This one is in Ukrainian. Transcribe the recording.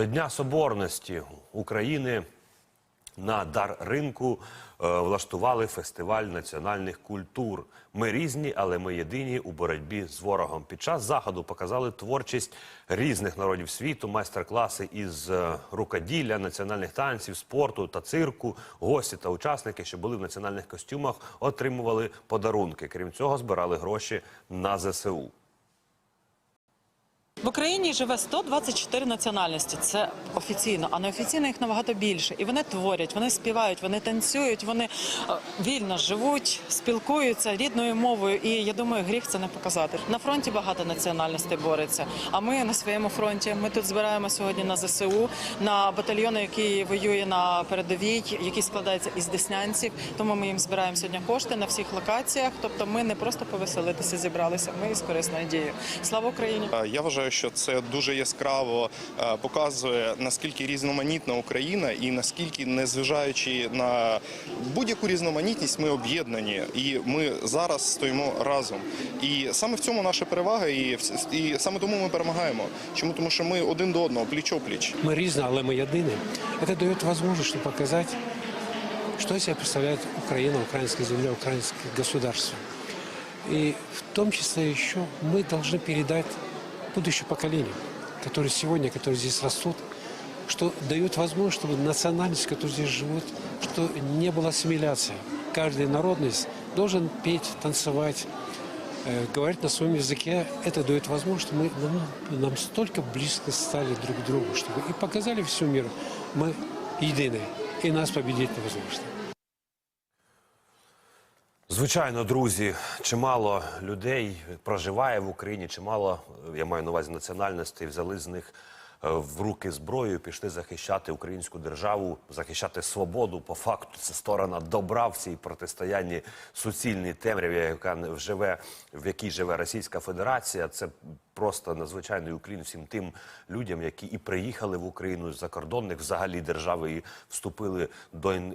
До Дня Соборності України на дар ринку е, влаштували фестиваль національних культур. Ми різні, але ми єдині у боротьбі з ворогом. Під час заходу показали творчість різних народів світу, майстер-класи із е, рукоділля, національних танців, спорту та цирку. Гості та учасники, що були в національних костюмах, отримували подарунки. Крім цього, збирали гроші на ЗСУ. В Україні живе 124 національності. Це офіційно, а неофіційно їх набагато більше. І вони творять, вони співають, вони танцюють, вони е, вільно живуть, спілкуються рідною мовою. І я думаю, гріх це не показати. На фронті багато національностей бореться. А ми на своєму фронті. Ми тут збираємо сьогодні на ЗСУ, на батальйон, який воює на передовій, який складається із деснянців. Тому ми їм збираємо сьогодні кошти на всіх локаціях. Тобто, ми не просто повеселитися зібралися. Ми з корисною дією. Слава Україні! Е, Я вважаю, що це дуже яскраво е, показує наскільки різноманітна Україна, і наскільки, незважаючи на будь-яку різноманітність, ми об'єднані, і ми зараз стоїмо разом. І саме в цьому наша перевага, і, вс- і саме тому ми перемагаємо. Чому тому, що ми один до одного, пліч опліч. мы різні, але ми єдині. Это дает возможность чтобы показать, что из себя представляет Украина, украинская земля, украинское государство. И в том числе еще мы должны передать будущее поколение, которые сегодня, которые здесь растут, что дают возможность, чтобы национальность, которые здесь живут, что не была ассимиляция. Каждая народность должен петь, танцевать, э, говорить на своем языке, это дает возможность, что мы нам, нам столько близко стали друг к другу, чтобы и показали всему миру, мы едины, и нас победить невозможно. Звичайно, друзі, чимало людей проживає в Україні, чимало, я маю на увазі національностей, взяли з них е, в руки зброю, пішли захищати українську державу, захищати свободу. По факту це сторона добра в цій протистоянні суцільній темряві, яка живе, в якій живе Російська Федерація. Це просто надзвичайний уклін всім тим людям, які і приїхали в Україну з закордонних взагалі держав і вступили до